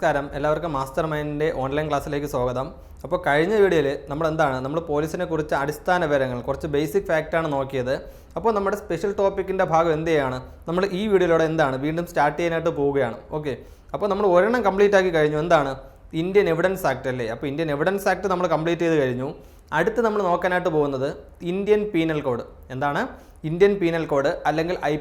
നമസ്കാരം. എല്ലാവർക്കും master മൈൻഡിന്റെ online ക്ലാസ്സിലേക്ക് സ്വാഗതം. അപ്പോൾ കഴിഞ്ഞ വീഡിയോയിൽ നമ്മൾ എന്താണ്? നമ്മൾ പോലീസിനെ കുറിച്ച് അടിസ്ഥാന വിവരങ്ങൾ കുറച്ച് ബേസിക് ഫാക്റ്റാണ് നോക്കിയത്. അപ്പോൾ നമ്മുടെ സ്പെഷ്യൽ ടോപ്പിക്കിന്റെ ഭാഗം എന്ത് ചെയ്യാണ്? നമ്മൾ ഈ വീഡിയോയിലൂടെ എന്താണ്? വീണ്ടും സ്റ്റാർട്ട് ചെയ്യാനായിട്ട് പോവുകയാണ്. ഓക്കെ അപ്പോൾ നമ്മൾ ഒരെണ്ണം കംപ്ലീറ്റ് ആക്കി കഴിഞ്ഞു. എന്താണ്? ഇന്ത്യൻ എവിഡൻസ് ആക്ട് അല്ലേ? അപ്പോൾ ഇന്ത്യൻ എവിഡൻസ് ആക്ട് നമ്മൾ കംപ്ലീറ്റ് ചെയ്ത് കഴിഞ്ഞു. അടുത്ത് നമ്മൾ നോക്കാനായിട്ട് പോകുന്നത് ഇന്ത്യൻ പീനൽ കോഡ് എന്താണ്? ഇന്ത്യൻ പീനൽ കോഡ് അല്ലെങ്കിൽ ഐ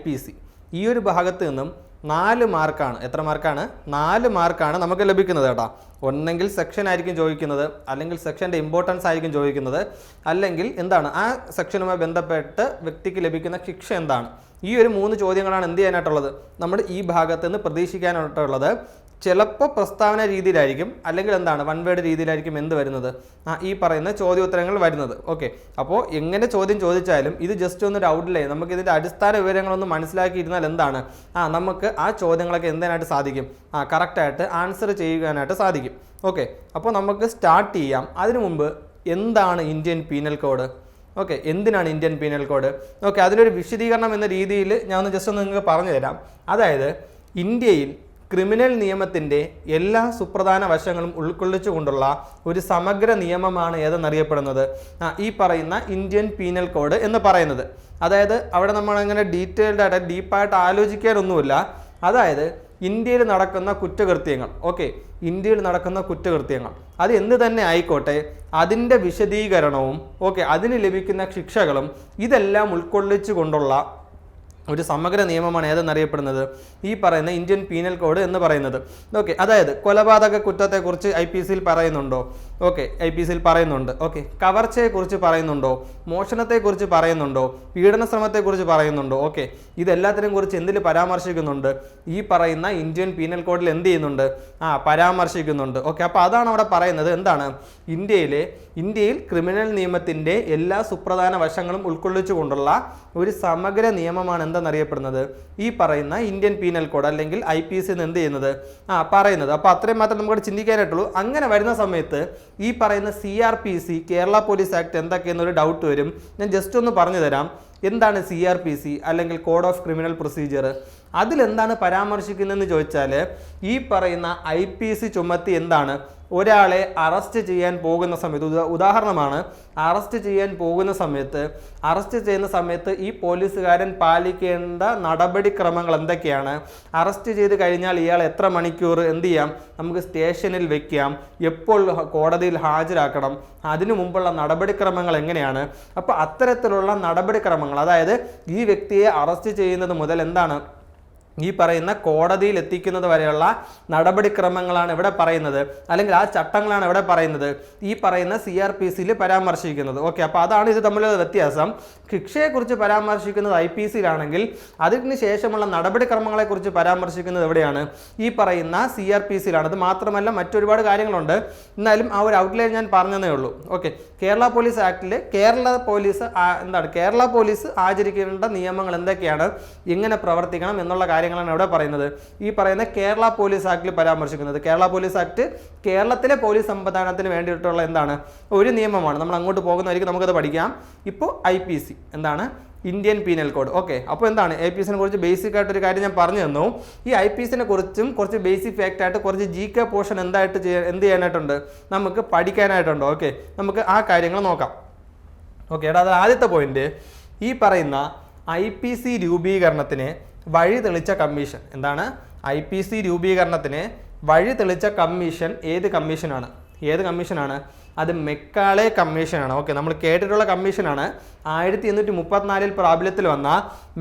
ഈ ഒരു ഭാഗത്ത് നിന്നും നാല് മാർക്കാണ്. എത്ര മാർക്കാണ്? നാല് മാർക്കാണ് നമുക്ക് ലഭിക്കുന്നത് കേട്ടോ. ഒന്നെങ്കിൽ സെക്ഷൻ ആയിരിക്കും ചോദിക്കുന്നത് അല്ലെങ്കിൽ സെക്ഷന്റെ ഇമ്പോർട്ടൻസ് ആയിരിക്കും ചോദിക്കുന്നത് അല്ലെങ്കിൽ എന്താണ്? ആ സെക്ഷനുമായി ബന്ധപ്പെട്ട് വ്യക്തിക്ക് ലഭിക്കുന്ന ശിക്ഷ എന്താണ്? ഈ ഒരു മൂന്ന് ചോദ്യങ്ങളാണ് എന്ത് ചെയ്യാനായിട്ടുള്ളത്? നമ്മുടെ ഈ ഭാഗത്ത് നിന്ന് പ്രതീക്ഷിക്കാനായിട്ടുള്ളത് ചിലപ്പോൾ പ്രസ്താവന രീതിയിലായിരിക്കും അല്ലെങ്കിൽ എന്താണ് വൺ വേർഡ് രീതിയിലായിരിക്കും എന്ത് വരുന്നത്? ആ ഈ പറയുന്ന ചോദ്യോത്തരങ്ങൾ വരുന്നത്. ഓക്കെ അപ്പോൾ എങ്ങനെ ചോദ്യം ചോദിച്ചാലും ഇത് ജസ്റ്റ് ഒന്ന് ഒരു നമുക്ക് ഇതിന്റെ അടിസ്ഥാന വിവരങ്ങളൊന്ന് മനസ്സിലാക്കിയിരുന്നാൽ എന്താണ്? ആ നമുക്ക് ആ ചോദ്യങ്ങളൊക്കെ എന്തിനായിട്ട് സാധിക്കും? ആ കറക്റ്റായിട്ട് ആൻസർ ചെയ്യാനായിട്ട് സാധിക്കും. ഓക്കെ അപ്പോൾ നമുക്ക് സ്റ്റാർട്ട് ചെയ്യാം. അതിനു മുമ്പ് എന്താണ് ഇന്ത്യൻ പീനൽ കോഡ് ഓക്കെ എന്തിനാണ് ഇന്ത്യൻ പീനൽ കോഡ് ഓക്കെ അതിനൊരു വിശദീകരണം എന്ന രീതിയിൽ ഞാൻ ഒന്ന് ജസ്റ്റ് ഒന്ന് നിങ്ങൾക്ക് പറഞ്ഞു തരാം അതായത് ഇന്ത്യയിൽ ക്രിമിനൽ നിയമത്തിന്റെ എല്ലാ സുപ്രധാന വശങ്ങളും ഉൾക്കൊള്ളിച്ചുകൊണ്ടുള്ള ഒരു സമഗ്ര നിയമമാണ് ഏതെന്നറിയപ്പെടുന്നത്. ഈ പറയുന്ന ഇന്ത്യൻ പീനൽ കോഡ് എന്ന് പറയുന്നത്. അതായത് അവിടെ നമ്മൾ അങ്ങനെ ഡീറ്റെയിൽഡ് ആയിട്ട് ഡീപ്പായിട്ട് ആലോചിക്കാനൊന്നുമില്ല അതായത് ഇന്ത്യയിൽ നടക്കുന്ന കുറ്റകൃത്യങ്ങൾ ഓക്കെ ഇന്ത്യയിൽ നടക്കുന്ന കുറ്റകൃത്യങ്ങൾ അത് എന്ത് തന്നെ ആയിക്കോട്ടെ അതിന്റെ വിശദീകരണവും ഓക്കെ അതിന് ലഭിക്കുന്ന ശിക്ഷകളും ഇതെല്ലാം ഉൾക്കൊള്ളിച്ചു കൊണ്ടുള്ള ഒരു സമഗ്ര നിയമമാണ് ഏതെന്നറിയപ്പെടുന്നത്. ഈ പറയുന്ന ഇന്ത്യൻ പീനൽ കോഡ് എന്ന് പറയുന്നത്. ഓക്കെ അതായത് കൊലപാതക കുറ്റത്തെക്കുറിച്ച് ഐ പി സിയിൽ പറയുന്നുണ്ടോ? ഓക്കെ ഐ പി സിയിൽ പറയുന്നുണ്ട്. ഓക്കെ കവർച്ചയെക്കുറിച്ച് പറയുന്നുണ്ടോ? മോഷണത്തെക്കുറിച്ച് പറയുന്നുണ്ടോ? പീഡന ശ്രമത്തെക്കുറിച്ച് പറയുന്നുണ്ടോ? ഓക്കെ ഇതെല്ലാത്തിനെയും കുറിച്ച് എന്തിൽ പരാമർശിക്കുന്നുണ്ട്? ഈ പറയുന്ന ഇന്ത്യൻ പീനൽ കോഡിൽ എന്ത് ചെയ്യുന്നുണ്ട്? ആ പരാമർശിക്കുന്നുണ്ട്. ഓക്കെ അപ്പോൾ അതാണ് അവിടെ പറയുന്നത്. എന്താണ്? ഇന്ത്യയിലെ ഇന്ത്യയിൽ ക്രിമിനൽ നിയമത്തിന്റെ എല്ലാ സുപ്രധാന വശങ്ങളും ഉൾക്കൊള്ളിച്ചുകൊണ്ടുള്ള ഒരു സമഗ്ര നിയമമാണ്. എന്തെന്നറിയപ്പെടുന്നത് ഈ പറയുന്ന ഇന്ത്യൻ പീനൽ കോഡ് അല്ലെങ്കിൽ ഐ പി എസ് എന്ന് എന്ത് ചെയ്യുന്നത്? ആ പറയുന്നത്. അപ്പോൾ അത്രയും മാത്രം നമുക്ക് ചിന്തിക്കാനായിട്ടുള്ളൂ. അങ്ങനെ വരുന്ന സമയത്ത് ഈ പറയുന്ന C R P C Kerala police act എന്തൊക്കെയെന്നൊരു doubt വരും. ഞാൻ ജസ്റ്റ് ഒന്ന് പറഞ്ഞു തരാം. എന്താണ് സി ആർ പി സി അല്ലെങ്കിൽ കോഡ് ഓഫ് ക്രിമിനൽ പ്രൊസീജിയർ അതിലെന്താണ് പരാമർശിക്കുന്നതെന്ന് ചോദിച്ചാൽ ഈ പറയുന്ന ഐ പി സി ചുമത്തി എന്താണ്? ഒരാളെ അറസ്റ്റ് ചെയ്യാൻ പോകുന്ന സമയത്ത് ഉദാ ഉദാഹരണമാണ് അറസ്റ്റ് ചെയ്യാൻ പോകുന്ന സമയത്ത് അറസ്റ്റ് ചെയ്യുന്ന സമയത്ത് ഈ പോലീസുകാരൻ പാലിക്കേണ്ട നടപടിക്രമങ്ങൾ എന്തൊക്കെയാണ്? അറസ്റ്റ് ചെയ്ത് കഴിഞ്ഞാൽ ഇയാൾ എത്ര മണിക്കൂർ എന്ത് ചെയ്യാം? നമുക്ക് സ്റ്റേഷനിൽ വെക്കാം എപ്പോൾ കോടതിയിൽ ഹാജരാക്കണം അതിനു മുമ്പുള്ള നടപടിക്രമങ്ങൾ എങ്ങനെയാണ്? അപ്പോൾ അത്തരത്തിലുള്ള നടപടിക്രമങ്ങൾ അതായത് ഈ വ്യക്തിയെ അറസ്റ്റ് ചെയ്യുന്നത് മുതൽ എന്താണ്? ഈ പറയുന്ന കോടതിയിൽ എത്തിക്കുന്നത് വരെയുള്ള നടപടിക്രമങ്ങളാണ് ഇവിടെ പറയുന്നത്. അല്ലെങ്കിൽ ആ ചട്ടങ്ങളാണ് ഇവിടെ പറയുന്നത്. ഈ പറയുന്ന സി ആർ പി സിയിൽ പരാമർശിക്കുന്നത്. ഓക്കെ അപ്പോൾ അതാണ് ഇത് തമ്മിലുള്ള വ്യത്യാസം. ശിക്ഷയെക്കുറിച്ച് പരാമർശിക്കുന്നത് ഐ പി സിയിലാണെങ്കിൽ അതിന് ശേഷമുള്ള നടപടിക്രമങ്ങളെക്കുറിച്ച് പരാമർശിക്കുന്നത് എവിടെയാണ്? ഈ പറയുന്ന സി ആർ പി സിയിലാണ് അത് മാത്രമല്ല മറ്റൊരുപാട് കാര്യങ്ങളുണ്ട്. എന്നാലും ആ ഒരു ഔട്ട്ലൈൻ ഞാൻ പറഞ്ഞതേ ഉള്ളൂ. ഓക്കെ കേരള പോലീസ് ആക്ടിൽ കേരള പോലീസ് എന്താണ് കേരള പോലീസ് ആചരിക്കേണ്ട നിയമങ്ങൾ എന്തൊക്കെയാണ്? എങ്ങനെ പ്രവർത്തിക്കണം എന്നുള്ള കാര്യങ്ങളാണ് ഇവിടെ പറയുന്നത്. ഈ പറയുന്ന കേരള പോലീസ് ആക്ടിൽ പരാമർശിക്കുന്നത്. കേരള പോലീസ് ആക്ട് കേരളത്തിലെ പോലീസ് സംവിധാനത്തിന് വേണ്ടിയിട്ടുള്ള എന്താണ്? ഒരു നിയമമാണ്. നമ്മൾ അങ്ങോട്ട് പോകുന്നതായിരിക്കും നമുക്കത് പഠിക്കാം. ഇപ്പോൾ ഐ പി സി എന്താണ്? ഇന്ത്യൻ പീനൽ കോഡ് ഓക്കെ അപ്പോൾ എന്താണ്? ഐ പി എസിനെ കുറിച്ച് ബേസിക് ആയിട്ടൊരു കാര്യം ഞാൻ പറഞ്ഞു തന്നു. ഈ ഐ പി എസിനെ കുറിച്ചും കുറച്ച് ബേസിക് ഫാക്റ്റ് ആയിട്ട് കുറച്ച് ജി കെ പോർഷൻ എന്തായിട്ട് ചെയ്യാൻ എന്ത് ചെയ്യാനായിട്ടുണ്ട്? നമുക്ക് പഠിക്കാനായിട്ടുണ്ട്. ഓക്കെ നമുക്ക് ആ കാര്യങ്ങൾ നോക്കാം. ഓക്കെ എടാ അത് ആദ്യത്തെ പോയിന്റ് ഈ പറയുന്ന ഐ പി സി രൂപീകരണത്തിന് വഴി തെളിച്ച കമ്മീഷൻ. എന്താണ്? ഐ പി സി രൂപീകരണത്തിന് വഴി തെളിച്ച കമ്മീഷൻ ഏത് കമ്മീഷനാണ്? ഏത് കമ്മീഷനാണ്? അത് മെക്കാളെ കമ്മീഷനാണ്. ഓക്കെ നമ്മൾ കേട്ടിട്ടുള്ള കമ്മീഷനാണ്. ആയിരത്തി എണ്ണൂറ്റി മുപ്പത്തിനാലിൽ പ്രാബല്യത്തിൽ വന്ന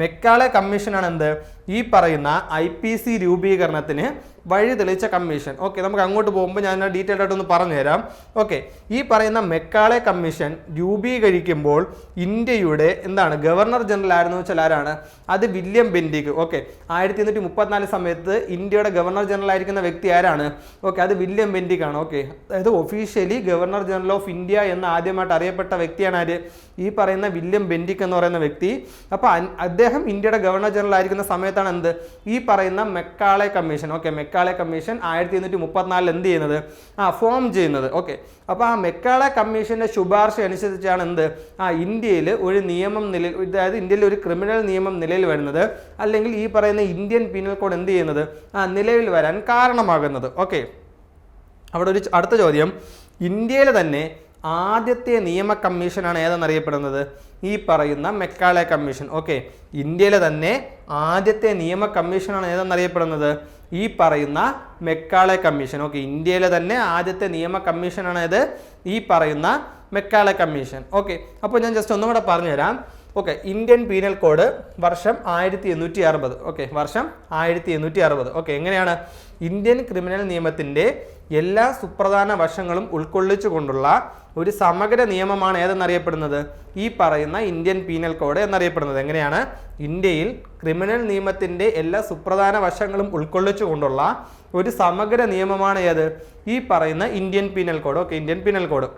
മെക്കാളെ കമ്മീഷനാണ് എന്ത് ഈ പറയുന്ന ഐ പി സി രൂപീകരണത്തിന് വഴി തെളിയിച്ച കമ്മീഷൻ. ഓക്കെ നമുക്ക് അങ്ങോട്ട് പോകുമ്പോൾ ഞാൻ ഡീറ്റെയിൽ ആയിട്ടൊന്ന് പറഞ്ഞുതരാം. ഓക്കെ ഈ പറയുന്ന മെക്കാളെ കമ്മീഷൻ രൂപീകരിക്കുമ്പോൾ ഇന്ത്യയുടെ എന്താണ് ഗവർണർ ജനറൽ ആയിരുന്നു വെച്ചാൽ ആരാണ്? അത് വില്യം ബെൻഡിക് ഓക്കെ ആയിരത്തി എണ്ണൂറ്റി മുപ്പത്തിനാല് സമയത്ത് ഇന്ത്യയുടെ ഗവർണർ ജനറൽ ആയിരിക്കുന്ന വ്യക്തി ആരാണ്? ഓക്കെ അത് വില്യം ബെൻഡിക് ആണ് ഓക്കെ അതായത് officially governor general of India എന്ന് ആദ്യമായിട്ട് അറിയപ്പെട്ട വ്യക്തിയാണ് ആര്? ഈ പറയുന്ന വില്യം ബെൻഡിക് എന്ന് പറയുന്ന വ്യക്തി. അപ്പോൾ അദ്ദേഹം ഇന്ത്യയുടെ ഗവർണർ ജനറൽ ആയിരിക്കുന്ന സമയത്താണ് എന്ത്? ഈ പറയുന്ന Macaulay commission. Okay Macaulay commission ആയിരത്തി എണ്ണൂറ്റി മുപ്പത്തിനാലിൽ എന്ത് ചെയ്യുന്നത്? ആ ഫോം ചെയ്യുന്നത്. ഓക്കെ അപ്പോൾ ആ മെക്കാളെ കമ്മീഷന്റെ ശുപാർശ അനുസരിച്ചാണ് എന്ത്? ആ ഇന്ത്യയിൽ ഒരു നിയമം നിലയിൽ അതായത് ഇന്ത്യയിൽ ഒരു ക്രിമിനൽ നിയമം നിലയിൽ വരുന്നത്. അല്ലെങ്കിൽ ഈ പറയുന്ന ഇന്ത്യൻ പീനൽ കോഡ് എന്ത് ചെയ്യുന്നത്? ആ നിലവിൽ വരാൻ കാരണമാകുന്നത്. ഓക്കെ അവിടെ ഒരു അടുത്ത ചോദ്യം. ഇന്ത്യയിൽ തന്നെ ആദ്യത്തെ നിയമ കമ്മീഷനാണ് ഏതെന്നറിയപ്പെടുന്നത് ഈ പറയുന്ന മെക്കാളെ കമ്മീഷൻ. ഓക്കെ. ഇന്ത്യയിലെ തന്നെ ആദ്യത്തെ നിയമ കമ്മീഷനാണ് ഏതെന്നറിയപ്പെടുന്നത് ഈ പറയുന്ന മെക്കാളെ കമ്മീഷൻ. ഓക്കെ. ഇന്ത്യയിലെ തന്നെ ആദ്യത്തെ നിയമ കമ്മീഷനാണ് ഏത്? ഈ പറയുന്ന മെക്കാളെ കമ്മീഷൻ. ഓക്കെ. അപ്പോൾ ഞാൻ ജസ്റ്റ് ഒന്നും കൂടെ പറഞ്ഞുതരാം. ഓക്കെ. ഇന്ത്യൻ പീനൽ കോഡ് വർഷം ആയിരത്തി എണ്ണൂറ്റി അറുപത് ഓക്കെ. വർഷം ആയിരത്തി എണ്ണൂറ്റി അറുപത് ഓക്കെ. എങ്ങനെയാണ്? ഇന്ത്യൻ ക്രിമിനൽ നിയമത്തിന്റെ എല്ലാ സുപ്രധാന വശങ്ങളും ഉൾക്കൊള്ളിച്ചുകൊണ്ടുള്ള ഒരു സമഗ്ര നിയമമാണ് ഏതെന്നറിയപ്പെടുന്നത്? ഈ പറയുന്ന ഇന്ത്യൻ പീനൽ കോഡ് എന്നറിയപ്പെടുന്നത്. എങ്ങനെയാണ്? ഇന്ത്യയിൽ ക്രിമിനൽ നിയമത്തിന്റെ എല്ലാ സുപ്രധാന വശങ്ങളും ഉൾക്കൊള്ളിച്ചുകൊണ്ടുള്ള ഒരു സമഗ്ര നിയമമാണ് ഏത്? ഈ പറയുന്ന Indian penal code. Okay Indian penal code.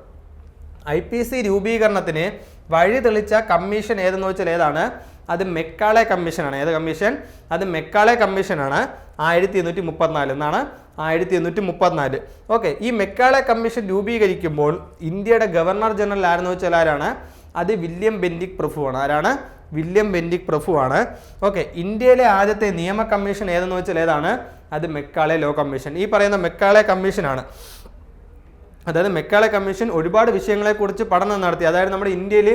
I P C രൂപീകരണത്തിന് വഴി തെളിച്ച കമ്മീഷൻ ഏതെന്ന് വെച്ചാൽ ഏതാണ്? അത് മെക്കാളെ കമ്മീഷനാണ്. ഏത് കമ്മീഷൻ? അത് മെക്കാളെ കമ്മീഷനാണ്. ആയിരത്തി എണ്ണൂറ്റി മുപ്പത്തിനാല്. എന്നാണ് ആയിരത്തി എണ്ണൂറ്റി മുപ്പത്തിനാല് ഓക്കെ ഈ മെക്കാളെ കമ്മീഷൻ രൂപീകരിക്കുമ്പോൾ ഇന്ത്യയുടെ ഗവർണർ ജനറൽ ആരെന്ന് വെച്ചാൽ ആരാണ്? അത് വില്യം ബെൻഡിക് പ്രഭു ആണ്. ആരാണ്? വില്യം ബെൻഡിക് ആണ്. ഓക്കെ ഇന്ത്യയിലെ ആദ്യത്തെ നിയമ കമ്മീഷൻ ഏതെന്ന് വെച്ചാൽ ഏതാണ്? അത് മെക്കാളെ ലോ കമ്മീഷൻ. ഈ പറയുന്ന മെക്കാളെ കമ്മീഷനാണ്. അതായത് മെക്കാളെ കമ്മീഷൻ ഒരുപാട് വിഷയങ്ങളെക്കുറിച്ച് പഠനം നടത്തി. അതായത് നമ്മുടെ ഇന്ത്യയിൽ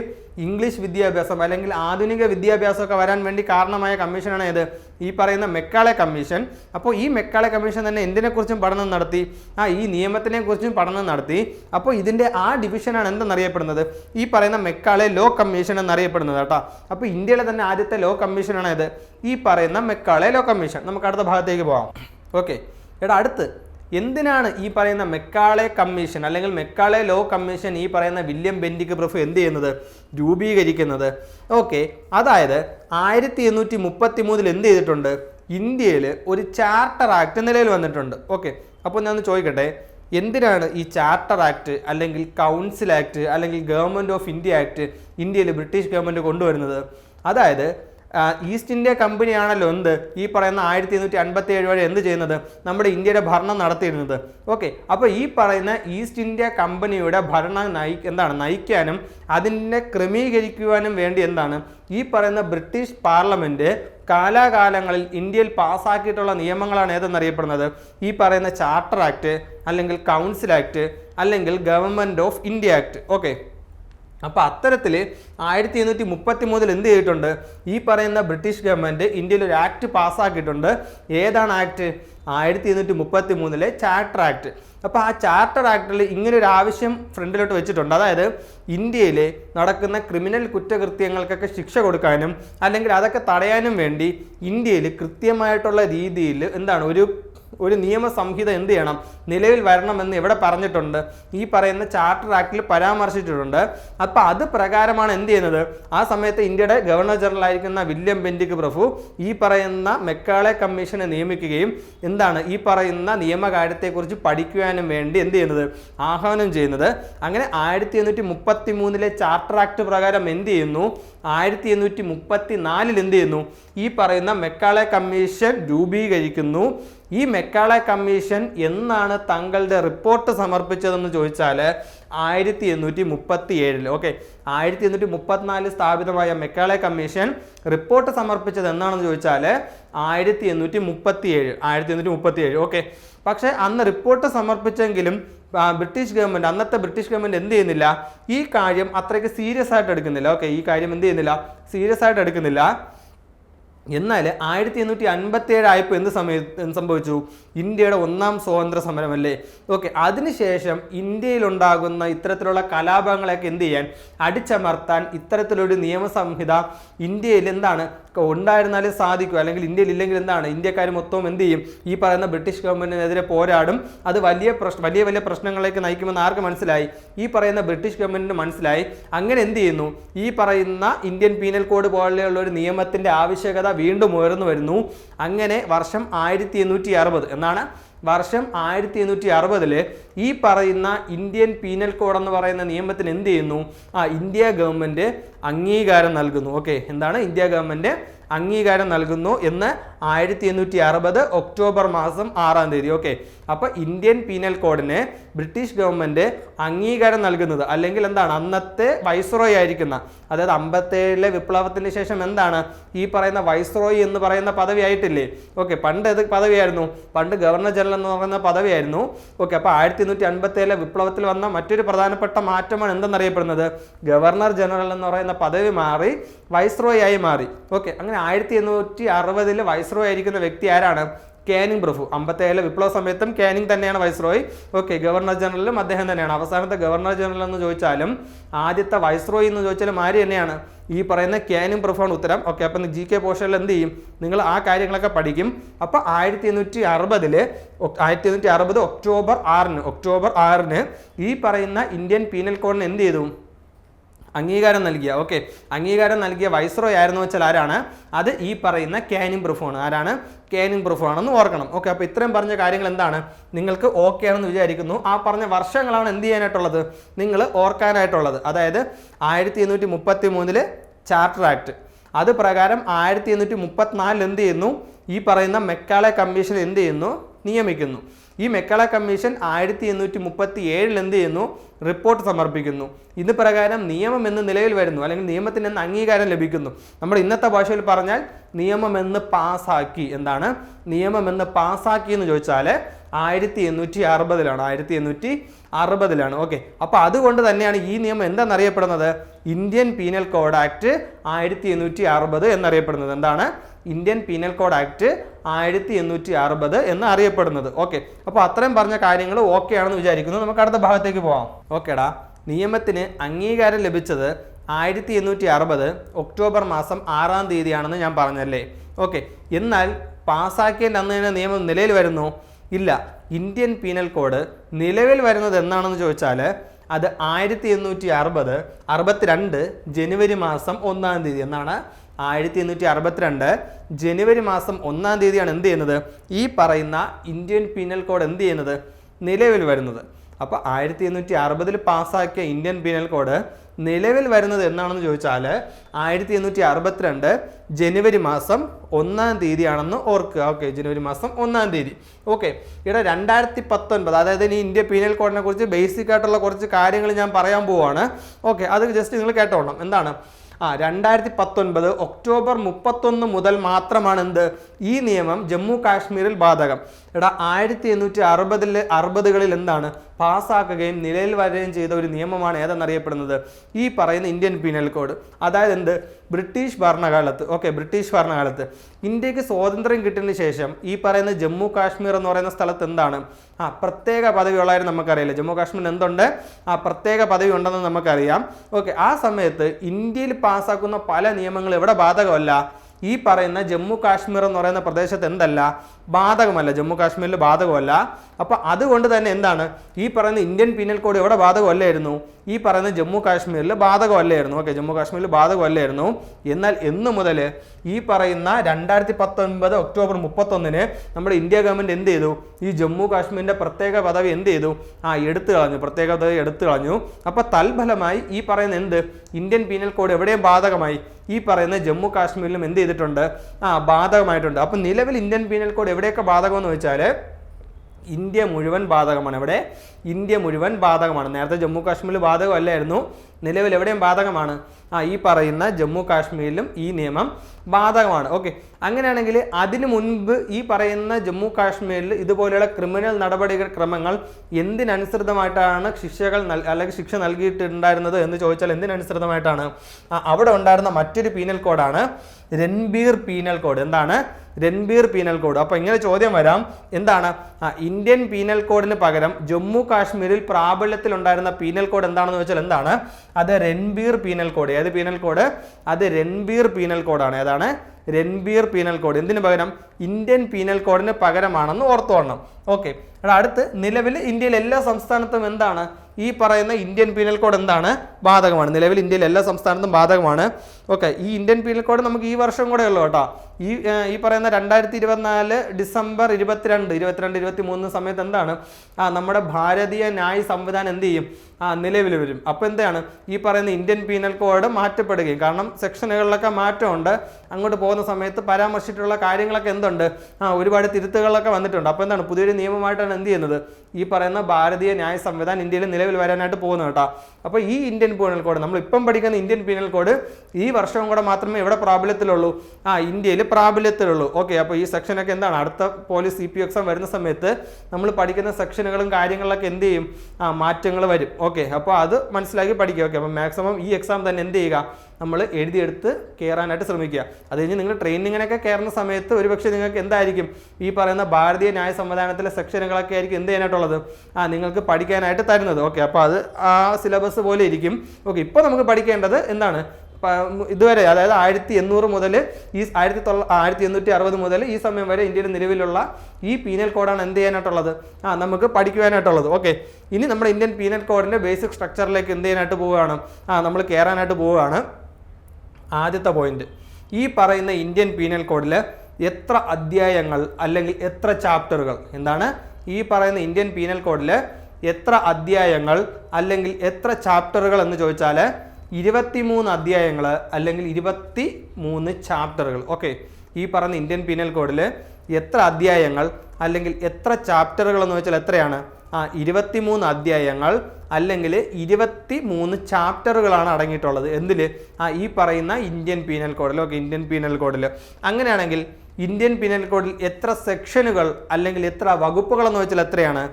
ഇംഗ്ലീഷ് വിദ്യാഭ്യാസം അല്ലെങ്കിൽ ആധുനിക വിദ്യാഭ്യാസമൊക്കെ വരാൻ വേണ്ടി കാരണമായ കമ്മീഷനാണ് ഏത്? ഈ പറയുന്ന മെക്കാളെ കമ്മീഷൻ. അപ്പോൾ ഈ മെക്കാളെ കമ്മീഷൻ തന്നെ എന്തിനെക്കുറിച്ചും പഠനം നടത്തി? ആ ഈ നിയമത്തിനെ കുറിച്ചും പഠനം നടത്തി. അപ്പോൾ ഇതിന്റെ ആ ഡിവിഷനാണ് എന്തെന്നറിയപ്പെടുന്നത്? ഈ പറയുന്ന മെക്കാളെ ലോ കമ്മീഷൻ എന്നറിയപ്പെടുന്നത് കേട്ടോ. അപ്പോൾ ഇന്ത്യയിലെ തന്നെ ആദ്യത്തെ ലോ കമ്മീഷനാണ് ഏത്? ഈ പറയുന്ന മെക്കാളെ ലോ കമ്മീഷൻ. നമുക്ക് അടുത്ത ഭാഗത്തേക്ക് പോകാം ഓക്കെ. എടാ അടുത്ത്. എന്തിനാണ് ഈ പറയുന്ന മെക്കാളെ കമ്മീഷൻ അല്ലെങ്കിൽ മെക്കാളെ ലോ കമ്മീഷൻ ഈ പറയുന്ന വില്യം ബെൻഡിക് പ്രൂഫ് എന്ത് ചെയ്യുന്നത്? രൂപീകരിക്കുന്നത്. ഓക്കെ അതായത് ആയിരത്തി എണ്ണൂറ്റി മുപ്പത്തി മൂന്നിൽ എന്ത് ചെയ്തിട്ടുണ്ട്? ഇന്ത്യയിൽ ഒരു ചാർട്ടർ ആക്ട് നിലയിൽ വന്നിട്ടുണ്ട്. ഓക്കെ അപ്പോൾ ഞാൻ ചോദിക്കട്ടെ എന്തിനാണ് ഈ ചാർട്ടർ ആക്ട് അല്ലെങ്കിൽ കൗൺസിൽ ആക്ട് അല്ലെങ്കിൽ ഗവൺമെന്റ് ഓഫ് ഇന്ത്യ ആക്ട് ഇന്ത്യയിൽ ബ്രിട്ടീഷ് ഗവൺമെന്റ് കൊണ്ടുവരുന്നത്? അതായത് ഈസ്റ്റ് ഇന്ത്യ കമ്പനിയാണല്ലോ എന്ത്? ഈ പറയുന്ന ആയിരത്തി എണ്ണൂറ്റി അൻപത്തി ഏഴ് വരെ എന്ത് ചെയ്യുന്നത്? നമ്മുടെ ഇന്ത്യയുടെ ഭരണം നടത്തിയിരുന്നത്. ഓക്കെ അപ്പോൾ ഈ പറയുന്ന ഈസ്റ്റ് ഇന്ത്യ കമ്പനിയുടെ ഭരണം നയി എന്താണ്? നയിക്കാനും അതിനെ ക്രമീകരിക്കുവാനും വേണ്ടി എന്താണ്? ഈ പറയുന്ന ബ്രിട്ടീഷ് പാർലമെന്റ് കാലാകാലങ്ങളിൽ ഇന്ത്യയിൽ പാസ്സാക്കിയിട്ടുള്ള നിയമങ്ങളാണ് ഏതെന്നറിയപ്പെടുന്നത് ഈ പറയുന്ന ചാർട്ടർ ആക്ട് അല്ലെങ്കിൽ കൗൺസിൽ ആക്ട് അല്ലെങ്കിൽ government of India act. Okay. അപ്പോൾ അത്തരത്തിൽ ആയിരത്തി എണ്ണൂറ്റി മുപ്പത്തി മൂന്നിൽ എന്ത് ചെയ്തിട്ടുണ്ട്? ഈ പറയുന്ന ബ്രിട്ടീഷ് ഗവൺമെന്റ് ഇന്ത്യയിൽ ഒരു ആക്ട് പാസ്സാക്കിയിട്ടുണ്ട്. ഏതാണ് ആക്ട് ആയിരത്തി എണ്ണൂറ്റി മുപ്പത്തി മൂന്നിലെ ചാർട്ടർ ആക്ട് അപ്പോൾ ആ ചാർട്ടർ ആക്ടിൽ ഇങ്ങനെ ഒരു ആവശ്യം ഫ്രണ്ടിലോട്ട് വെച്ചിട്ടുണ്ട്. അതായത് ഇന്ത്യയിൽ നടക്കുന്ന ക്രിമിനൽ കുറ്റകൃത്യങ്ങൾക്കൊക്കെ ശിക്ഷ കൊടുക്കാനും അല്ലെങ്കിൽ അതൊക്കെ തടയാനും വേണ്ടി ഇന്ത്യയിൽ കൃത്യമായിട്ടുള്ള രീതിയിൽ എന്താണ്? ഒരു ഒരു നിയമ സംഹിത എന്ത് ചെയ്യണം? നിലവിൽ വരണമെന്ന് ഇവിടെ പറഞ്ഞിട്ടുണ്ട്? ഈ പറയുന്ന ചാർട്ടർ ആക്ടിൽ പരാമർശിച്ചിട്ടുണ്ട്. അപ്പോൾ അത് പ്രകാരമാണ് എന്ത് ചെയ്യുന്നത്? ആ സമയത്ത് ഇന്ത്യയുടെ ഗവർണർ ജനറൽ ആയിരിക്കുന്ന വില്യം ബെൻഡിക് പ്രഭു ഈ പറയുന്ന മെക്കാളെ കമ്മീഷനെ നിയമിക്കുകയും എന്താണ് ഈ പറയുന്ന നിയമകാര്യത്തെക്കുറിച്ച് പഠിക്കുവാനും വേണ്ടി എന്ത് ചെയ്യുന്നത്? ആഹ്വാനം ചെയ്യുന്നത്. അങ്ങനെ ആയിരത്തി എണ്ണൂറ്റി മുപ്പത്തി മൂന്നിലെ ചാർട്ടർ ആക്ട് പ്രകാരം എന്ത് ചെയ്യുന്നു? ആയിരത്തി എണ്ണൂറ്റി മുപ്പത്തി നാലിൽ എന്ത് ചെയ്യുന്നു? ഈ പറയുന്ന മെക്കാളെ കമ്മീഷൻ രൂപീകരിക്കുന്നു. ഈ മെക്കാളെ കമ്മീഷൻ എന്നാണ് തങ്ങളുടെ റിപ്പോർട്ട് സമർപ്പിച്ചതെന്ന് ചോദിച്ചാൽ ആയിരത്തി എണ്ണൂറ്റി മുപ്പത്തി ഏഴിൽ ഓക്കെ ആയിരത്തി എണ്ണൂറ്റി മുപ്പത്തിനാലിൽ സ്ഥാപിതമായ മെക്കാളെ കമ്മീഷൻ റിപ്പോർട്ട് സമർപ്പിച്ചത് എന്നാണെന്ന് ചോദിച്ചാൽ ആയിരത്തി എണ്ണൂറ്റി മുപ്പത്തി ഏഴ് ആയിരത്തി എണ്ണൂറ്റി മുപ്പത്തി ഏഴ് ഓക്കെ. പക്ഷേ അന്ന് റിപ്പോർട്ട് സമർപ്പിച്ചെങ്കിലും ബ്രിട്ടീഷ് ഗവൺമെന്റ് അന്നത്തെ ബ്രിട്ടീഷ് ഗവൺമെന്റ് എന്ത് ചെയ്യുന്നില്ല ഈ കാര്യം അത്രയ്ക്ക് സീരിയസ് ആയിട്ട് എടുക്കുന്നില്ല ഓക്കെ ഈ കാര്യം എന്ത് ചെയ്യുന്നില്ല സീരിയസ് ആയിട്ട് എടുക്കുന്നില്ല. എന്നാൽ ആയിരത്തി എണ്ണൂറ്റി അൻപത്തി ഏഴ് ആയപ്പോൾ എന്ത് സമയ എന്ത് സംഭവിച്ചു? ഇന്ത്യയുടെ ഒന്നാം സ്വാതന്ത്ര്യ സമരമല്ലേ ഓക്കെ അതിനുശേഷം ഇന്ത്യയിലുണ്ടാകുന്ന ഇത്തരത്തിലുള്ള കലാപങ്ങളെയൊക്കെ എന്ത് ചെയ്യാൻ? അടിച്ചമർത്താൻ ഇത്തരത്തിലൊരു നിയമസംഹിത ഇന്ത്യയിൽ എന്താണ്? ഉണ്ടായിരുന്നാലേ സാധിക്കൂ. അല്ലെങ്കിൽ ഇന്ത്യയിൽ ഇല്ലെങ്കിൽ എന്താണ്? ഇന്ത്യക്കാർ മൊത്തവും എന്ത് ചെയ്യും? ഈ പറയുന്ന ബ്രിട്ടീഷ് ഗവൺമെന്റിനെതിരെ പോരാടും. അത് വലിയ പ്രശ്ന വലിയ വലിയ പ്രശ്നങ്ങളിലേക്ക് നയിക്കുമെന്ന് ആർക്ക് മനസ്സിലായി? ഈ പറയുന്ന ബ്രിട്ടീഷ് ഗവൺമെന്റിന് മനസ്സിലായി. അങ്ങനെ എന്ത് ചെയ്യുന്നു? ഈ പറയുന്ന ഇന്ത്യൻ പീനൽ കോഡ് പോലെയുള്ള ഒരു നിയമത്തിന്റെ ആവശ്യകത വീണ്ടും ഉയർന്നു വരുന്നു. അങ്ങനെ വർഷം ആയിരത്തി എണ്ണൂറ്റി അറുപത് എന്നാണ് വർഷം ആയിരത്തി എണ്ണൂറ്റി അറുപതിൽ ഈ പറയുന്ന ഇന്ത്യൻ പീനൽ കോഡ് എന്ന് പറയുന്ന നിയമത്തിന് എന്ത് ചെയ്യുന്നു? ആ ഇന്ത്യ ഗവൺമെന്റ് അംഗീകാരം നൽകുന്നു. ഓക്കെ എന്താണ്? ഇന്ത്യ ഗവൺമെന്റ് അംഗീകാരം നൽകുന്നു എന്ന് ആയിരത്തി എണ്ണൂറ്റി അറുപത് ഒക്ടോബർ മാസം ആറാം തീയതി. ഓക്കെ അപ്പോൾ ഇന്ത്യൻ പീനൽ കോഡിന് ബ്രിട്ടീഷ് ഗവൺമെന്റ് അംഗീകാരം നൽകുന്നത് അല്ലെങ്കിൽ എന്താണ്? അന്നത്തെ വൈസ്രോയി ആയിരിക്കുന്ന അതായത് അമ്പത്തേഴിലെ വിപ്ലവത്തിന് ശേഷം എന്താണ്? ഈ പറയുന്ന വൈസ്രോയി എന്ന് പറയുന്ന പദവി ആയിട്ടില്ലേ? ഓക്കെ പണ്ട് ഏത് പദവിയായിരുന്നു? പണ്ട് ഗവർണർ ജനറൽ എന്ന് പറയുന്ന പദവിയായിരുന്നു. ഓക്കെ അപ്പോൾ ആയിരത്തി എണ്ണൂറ്റി അൻപത്തേഴിലെ വിപ്ലവത്തിൽ വന്ന മറ്റൊരു പ്രധാനപ്പെട്ട മാറ്റമാണ് എന്തെന്നറിയപ്പെടുന്നത്? ഗവർണർ ജനറൽ എന്ന് പറയുന്ന പദവി മാറി വൈസ്രോയി ആയി മാറി. ഓക്കെ അങ്ങനെ ആയിരത്തി എണ്ണൂറ്റി അറുപതിൽ വൈസ്രോയി ആയിരിക്കുന്ന വ്യക്തി ആരാണ്? കാനിങ് പ്രഭു. അമ്പത്തേഴിലെ വിപ്ലവ സമയത്തും കാനിങ് തന്നെയാണ് വൈസ്രോയ്. ഓക്കെ ഗവർണർ ജനറലും അദ്ദേഹം തന്നെയാണ്. അവസാനത്തെ ഗവർണർ ജനറൽ എന്ന് ചോദിച്ചാലും ആദ്യത്തെ വൈസ്രോയ് എന്ന് ചോദിച്ചാലും ആര് തന്നെയാണ്? ഈ പറയുന്ന കാനിങ് പ്രഭുവാണ് ഉത്തരം. ഓക്കെ അപ്പം ജി കെ പോഷനിൽ എന്ത് ചെയ്യും? നിങ്ങൾ ആ കാര്യങ്ങളൊക്കെ പഠിക്കും. അപ്പോൾ ആയിരത്തി എണ്ണൂറ്റി അറുപതിൽ ആയിരത്തി എണ്ണൂറ്റി അറുപത് ഒക്ടോബർ ആറിന് ഒക്ടോബർ ആറിന് ഈ പറയുന്ന ഇന്ത്യൻ പീനൽ കോഡിന് എന്ത് ചെയ്തു? അംഗീകാരം നൽകിയ ഓക്കെ അംഗീകാരം നൽകിയ വൈസ്രോ ആയിരുന്നു വെച്ചാൽ ആരാണ്? അത് ഈ പറയുന്ന കാനിങ് പ്രൂഫാണ് ആരാണ്? കാനിങ് പ്രൂഫാണെന്ന് ഓർക്കണം. ഓക്കെ അപ്പോൾ ഇത്രയും പറഞ്ഞ കാര്യങ്ങൾ എന്താണ്? നിങ്ങൾക്ക് ഓക്കെ ആണെന്ന് വിചാരിക്കുന്നു. ആ പറഞ്ഞ വർഷങ്ങളാണ് എന്ത് ചെയ്യാനായിട്ടുള്ളത്? നിങ്ങൾ ഓർക്കാനായിട്ടുള്ളത്. അതായത് ആയിരത്തി എണ്ണൂറ്റി മുപ്പത്തി മൂന്നിൽ ചാർട്ടർ ആക്ട് അത് പ്രകാരം ആയിരത്തി എണ്ണൂറ്റി മുപ്പത്തിനാലിൽ എന്ത് ചെയ്യുന്നു? ഈ പറയുന്ന മെക്കാളെ കമ്മീഷൻ എന്ത് ചെയ്യുന്നു? നിയമിക്കുന്നു. ഈ മെക്കള കമ്മീഷൻ ആയിരത്തി എണ്ണൂറ്റി മുപ്പത്തി ഏഴിൽ എന്ത് ചെയ്യുന്നു? റിപ്പോർട്ട് സമർപ്പിക്കുന്നു. ഇത് പ്രകാരം നിയമം എന്ന് നിലയിൽ വരുന്നു. അല്ലെങ്കിൽ നിയമത്തിന് എന്ന് അംഗീകാരം ലഭിക്കുന്നു. നമ്മൾ ഇന്നത്തെ ഭാഷയിൽ പറഞ്ഞാൽ നിയമം എന്ന് പാസ്സാക്കി എന്താണ്? നിയമം എന്ന് പാസ്സാക്കി എന്ന് ചോദിച്ചാൽ ആയിരത്തി എണ്ണൂറ്റി അറുപതിലാണ് ആയിരത്തി എണ്ണൂറ്റി അറുപതിലാണ് ഓക്കെ. അപ്പോൾ അതുകൊണ്ട് തന്നെയാണ് ഈ നിയമം എന്താണെന്നറിയപ്പെടുന്നത് ഇന്ത്യൻ പീനൽ കോഡ് ആക്ട് ആയിരത്തി എണ്ണൂറ്റി അറുപത് എന്നറിയപ്പെടുന്നത്. എന്താണ്? ഇന്ത്യൻ പീനൽ കോഡ് ആക്ട് ആയിരത്തി എണ്ണൂറ്റി അറുപത് എന്ന് അറിയപ്പെടുന്നത് ഓക്കെ. അപ്പോൾ അത്രയും പറഞ്ഞ കാര്യങ്ങൾ ഓക്കെ ആണെന്ന് വിചാരിക്കുന്നു. നമുക്ക് അടുത്ത ഭാഗത്തേക്ക് പോവാം. ഓക്കേടാ നിയമത്തിന് അംഗീകാരം ലഭിച്ചത് ആയിരത്തി എണ്ണൂറ്റി അറുപത് ഒക്ടോബർ മാസം ആറാം തീയതിയാണെന്ന് ഞാൻ പറഞ്ഞല്ലേ. ഓക്കെ എന്നാൽ പാസ്സാക്കിയതിന്റെ അന്ന് തന്നെ നിയമം നിലയിൽ വരുന്നു? ഇല്ല. ഇന്ത്യൻ പീനൽ കോഡ് നിലവിൽ വരുന്നത് എന്നാണെന്ന് ചോദിച്ചാൽ അത് ആയിരത്തി എണ്ണൂറ്റി അറുപത് അറുപത്തിരണ്ട് ജനുവരി മാസം ഒന്നാം തീയതി. എന്നാണ് ആയിരത്തി എണ്ണൂറ്റി അറുപത്തിരണ്ട് ജനുവരി മാസം ഒന്നാം തീയതിയാണ് എന്ത് ചെയ്യുന്നത്? ഈ പറയുന്ന ഇന്ത്യൻ പീനൽ കോഡ് എന്ത് ചെയ്യുന്നത്? നിലവിൽ വരുന്നത്. അപ്പോൾ ആയിരത്തി എണ്ണൂറ്റി അറുപതിൽ പാസ്സാക്കിയ ഇന്ത്യൻ പീനൽ കോഡ് നിലവിൽ വരുന്നത് എന്നാണെന്ന് ചോദിച്ചാൽ ആയിരത്തി എണ്ണൂറ്റി അറുപത്തിരണ്ട് ജനുവരി മാസം ഒന്നാം തീയതിയാണെന്ന് ഓർക്കുക. ഓക്കെ ജനുവരി മാസം ഒന്നാം തീയതി. ഓക്കെ ഇവിടെ രണ്ടായിരത്തി പത്തൊൻപത് അതായത് ഇനി ഇന്ത്യ പീനൽ കോഡിനെ കുറിച്ച് ബേസിക് ആയിട്ടുള്ള കുറച്ച് കാര്യങ്ങൾ ഞാൻ പറയാൻ പോവുകയാണ് ഓക്കെ അത് ജസ്റ്റ് നിങ്ങൾ കേട്ടോളണം. എന്താണ്? ആ രണ്ടായിരത്തി പത്തൊൻപത് ഒക്ടോബർ മുപ്പത്തൊന്ന് മുതൽ മാത്രമാണ് എന്ത്? ഈ നിയമം ജമ്മു കാശ്മീരിൽ ബാധകം. എടാ ആയിരത്തി എണ്ണൂറ്റി അറുപതിൽ അറുപതുകളിൽ എന്താണ്? പാസ്സാക്കുകയും നിലയിൽ വരികയും ചെയ്ത ഒരു നിയമമാണ് ഏതെന്നറിയപ്പെടുന്നത്. ഈ പറയുന്ന ഇന്ത്യൻ പീനൽ കോഡ് അതായത് എന്ത്? ബ്രിട്ടീഷ് ഭരണകാലത്ത് ഓക്കെ ബ്രിട്ടീഷ് ഭരണകാലത്ത്. ഇന്ത്യയ്ക്ക് സ്വാതന്ത്ര്യം കിട്ടിയതിന് ശേഷം ഈ പറയുന്ന ജമ്മു കാശ്മീർ എന്ന് പറയുന്ന സ്ഥലത്ത് എന്താണ്? ആ പ്രത്യേക പദവി ഉള്ളതായിരുന്നു നമുക്കറിയില്ല. ജമ്മു കാശ്മീരിൽ എന്തുണ്ട്? ആ പ്രത്യേക പദവി ഉണ്ടെന്ന് നമുക്കറിയാം. ഓക്കെ ആ സമയത്ത് ഇന്ത്യയിൽ പാസ്സാക്കുന്ന പല നിയമങ്ങളും എവിടെ ബാധകമല്ല? ഈ പറയുന്ന ജമ്മു കാശ്മീർ എന്ന് പറയുന്ന പ്രദേശത്ത് എന്തല്ല? ബാധകമല്ല. ജമ്മു കാശ്മീരിൽ ബാധകമല്ല. അപ്പോൾ അതുകൊണ്ട് തന്നെ എന്താണ്? ഈ പറയുന്ന ഇന്ത്യൻ പീനൽ കോഡ് എവിടെ ബാധകമല്ലായിരുന്നു? ഈ പറയുന്ന ജമ്മു കാശ്മീരിൽ ബാധകമല്ലായിരുന്നു. ഓക്കെ ജമ്മു കാശ്മീരിൽ ബാധകമല്ലായിരുന്നു. എന്നാൽ എന്നു മുതൽ ഈ പറയുന്ന രണ്ടായിരത്തി പത്തൊൻപത് ഒക്ടോബർ മുപ്പത്തൊന്നിന് നമ്മുടെ ഇന്ത്യ ഗവൺമെന്റ് എന്ത് ചെയ്തു? ഈ ജമ്മു കാശ്മീരിന്റെ പ്രത്യേക പദവി എന്ത് ചെയ്തു? ആ എടുത്തു കളഞ്ഞു. പ്രത്യേക പദവി എടുത്തു കളഞ്ഞു. അപ്പോൾ തൽഫലമായി ഈ പറയുന്ന എന്ത്? ഇന്ത്യൻ പീനൽ കോഡ് എവിടെയും ബാധകമായി. ഈ പറയുന്ന ജമ്മു കാശ്മീരിലും എന്ത് ചെയ്തിട്ടുണ്ട്? ആ ബാധകമായിട്ടുണ്ട്. അപ്പം നിലവിൽ ഇന്ത്യൻ പീനൽ കോഡ് എവിടെയൊക്കെ ബാധകമെന്ന് വെച്ചാൽ ഇന്ത്യ മുഴുവൻ ബാധകമാണ്. ഇവിടെ ഇന്ത്യ മുഴുവൻ ബാധകമാണ്. നേരത്തെ ജമ്മു കാശ്മീരിൽ ബാധകമല്ലായിരുന്നു. നിലവിൽ എവിടെയും ബാധകമാണ്. ആ ഈ പറയുന്ന ജമ്മു കാശ്മീരിലും ഈ നിയമം ബാധകമാണ്. ഓക്കെ. അങ്ങനെയാണെങ്കിൽ അതിനു മുൻപ് ഈ പറയുന്ന ജമ്മു കാശ്മീരിൽ ഇതുപോലെയുള്ള ക്രിമിനൽ നടപടികൾ ക്രമങ്ങൾ എന്തിനനുസൃതമായിട്ടാണ് ശിക്ഷകൾ അല്ലെങ്കിൽ ശിക്ഷ നൽകിയിട്ടുണ്ടായിരുന്നത് എന്ന് ചോദിച്ചാൽ എന്തിനനുസൃതമായിട്ടാണ്? അവിടെ ഉണ്ടായിരുന്ന മറ്റൊരു പീനൽ കോഡാണ് രൺബീർ പീനൽ കോഡ് എന്താണ്? രൺബീർ പീനൽ കോഡ് അപ്പോൾ ഇങ്ങനെ ചോദ്യം വരാം. എന്താണ്? ഇന്ത്യൻ പീനൽ കോഡിന് പകരം ജമ്മു കാശ്മീരിൽ പ്രാബല്യത്തിൽ ഉണ്ടായിരുന്ന പീനൽ കോഡ് എന്താണെന്ന് വെച്ചാൽ എന്താണ്? അത് രൺബീർ പീനൽ കോഡ് ഏത് പീനൽ കോഡ് അത് രൺബീർ പീനൽ കോഡാണ് ഏതാണ്? Ranbir penal code. എന്തിനു പകരം? ഇന്ത്യൻ പീനൽ കോഡിന് പകരമാണെന്ന് ഓർത്തോണം ഓക്കെ. അടുത്ത് നിലവിൽ ഇന്ത്യയിൽ എല്ലാ സംസ്ഥാനത്തും എന്താണ്? ഈ പറയുന്ന ഇന്ത്യൻ പീനൽ കോഡ് എന്താണ്? ബാധകമാണ്. നിലവിൽ ഇന്ത്യയിൽ എല്ലാ സംസ്ഥാനത്തും ബാധകമാണ്. ഓക്കെ. ഈ ഇന്ത്യൻ പീനൽ കോഡ് നമുക്ക് ഈ വർഷം കൂടെ ഉള്ളൂ കേട്ടോ. ഈ ഈ പറയുന്ന രണ്ടായിരത്തി ഇരുപത്തിനാല് ഡിസംബർ ഇരുപത്തിരണ്ട് ഇരുപത്തിരണ്ട് ഇരുപത്തി മൂന്ന് സമയത്ത് എന്താണ്? ആ നമ്മുടെ ഭാരതീയ ന്യായ സംവിധാനം എന്ത് ചെയ്യും? ആ നിലവിൽ വരും. അപ്പോൾ എന്താണ്? ഈ പറയുന്ന ഇന്ത്യൻ പീനൽ കോഡ് മാറ്റപ്പെടുകയും കാരണം സെക്ഷനുകളിലൊക്കെ മാറ്റമുണ്ട്. അങ്ങോട്ട് പോകുന്ന സമയത്ത് പരാമർശിച്ചിട്ടുള്ള കാര്യങ്ങളൊക്കെ എന്തുണ്ട്? ആ ഒരുപാട് തിരുത്തുകളൊക്കെ വന്നിട്ടുണ്ട്. അപ്പോൾ എന്താണ്? പുതിയൊരു നിയമമായിട്ടാണ് എന്ത് ചെയ്യുന്നത്? ഈ പറയുന്ന ഭാരതീയ ന്യായ സംവിധാനം ഇന്ത്യയിൽ നിലവിൽ വരാനായിട്ട് പോകുന്നത് കേട്ടോ. അപ്പോൾ ഈ ഇന്ത്യൻ പീനൽ കോഡ് നമ്മൾ ഇപ്പം പഠിക്കുന്ന ഇന്ത്യൻ പീനൽ കോഡ് ഈ വർഷവും കൂടെ മാത്രമേ ഇവിടെ പ്രാബല്യത്തിലുള്ളൂ. ആ ഇന്ത്യയിൽ പ്രാബല്യത്തിലുള്ളൂ. ഓക്കെ അപ്പോൾ ഈ സെക്ഷനൊക്കെ എന്താണ്? അടുത്ത പോലീസ് സി പി എക്സാം വരുന്ന സമയത്ത് നമ്മൾ പഠിക്കുന്ന സെക്ഷനുകളും കാര്യങ്ങളിലൊക്കെ എന്ത് ചെയ്യും? ആ മാറ്റങ്ങൾ വരും. ഓക്കെ അപ്പോൾ അത് മനസ്സിലാക്കി പഠിക്കുക. ഓക്കെ അപ്പോൾ മാക്സിമം ഈ എക്സാം തന്നെ എന്ത് ചെയ്യുക? നമ്മൾ എഴുതിയെടുത്ത് കയറാനായിട്ട് ശ്രമിക്കുക. അത് കഴിഞ്ഞ് നിങ്ങൾ ട്രെയിനിങ്ങിനൊക്കെ കയറുന്ന സമയത്ത് ഒരുപക്ഷെ നിങ്ങൾക്ക് എന്തായിരിക്കും? ഈ പറയുന്ന ഭാരതീയ ന്യായ സംവിധാനത്തിലെ സെക്ഷനുകളൊക്കെ ആയിരിക്കും എന്ത് ചെയ്യാനായിട്ടുള്ളത്? ആ നിങ്ങൾക്ക് പഠിക്കാനായിട്ട് തരുന്നത്. ഓക്കെ അപ്പോൾ അത് ആ സിലബസ് പോലെ ഇരിക്കും. ഓക്കെ ഇപ്പോൾ നമുക്ക് പഠിക്കേണ്ടത് എന്താണ്? ഇതുവരെ അതായത് ആയിരത്തി എണ്ണൂറ് മുതൽ ഈ ആയിരത്തി തൊള്ള ആയിരത്തി എണ്ണൂറ്റി അറുപത് മുതൽ ഈ സമയം വരെ ഇന്ത്യയുടെ നിലവിലുള്ള ഈ പീനൽ കോഡാണ് എന്ത് ചെയ്യാനായിട്ടുള്ളത്? ആ നമുക്ക് പഠിക്കുവാനായിട്ടുള്ളത്. ഓക്കെ. ഇനി നമ്മുടെ ഇന്ത്യൻ പീനൽ കോഡിന്റെ ബേസിക് സ്ട്രക്ചറിലേക്ക് എന്ത് ചെയ്യാനായിട്ട് പോവുകയാണ്? ആ നമ്മൾ കയറാനായിട്ട് പോവുകയാണ്. ആദ്യത്തെ പോയിന്റ് ഈ പറയുന്ന ഇന്ത്യൻ പീനൽ കോഡിൽ എത്ര അധ്യായങ്ങൾ അല്ലെങ്കിൽ എത്ര ചാപ്റ്ററുകൾ? എന്താണ്? ഈ പറയുന്ന ഇന്ത്യൻ പീനൽ കോഡിൽ എത്ര അധ്യായങ്ങൾ അല്ലെങ്കിൽ എത്ര ചാപ്റ്ററുകൾ എന്ന് ചോദിച്ചാൽ ഇരുപത്തിമൂന്ന് അധ്യായങ്ങൾ അല്ലെങ്കിൽ ഇരുപത്തി മൂന്ന് ചാപ്റ്ററുകൾ. ഓക്കെ ഈ പറയുന്ന ഇന്ത്യൻ പീനൽ കോഡിൽ എത്ര അധ്യായങ്ങൾ അല്ലെങ്കിൽ എത്ര ചാപ്റ്ററുകൾ എന്ന് വെച്ചാൽ എത്രയാണ്? ആ ഇരുപത്തിമൂന്ന് അധ്യായങ്ങൾ അല്ലെങ്കിൽ ഇരുപത്തി മൂന്ന് ചാപ്റ്ററുകളാണ് അടങ്ങിയിട്ടുള്ളത്. എന്തിൽ ആ ഈ പറയുന്ന ഇന്ത്യൻ പീനൽ കോഡിൽ ഓക്കെ ഇന്ത്യൻ പീനൽ കോഡിൽ അങ്ങനെയാണെങ്കിൽ ഇന്ത്യൻ പീനൽ കോഡിൽ എത്ര സെക്ഷനുകൾ അല്ലെങ്കിൽ എത്ര വകുപ്പുകൾ എന്ന് വെച്ചാൽ എത്രയാണ്?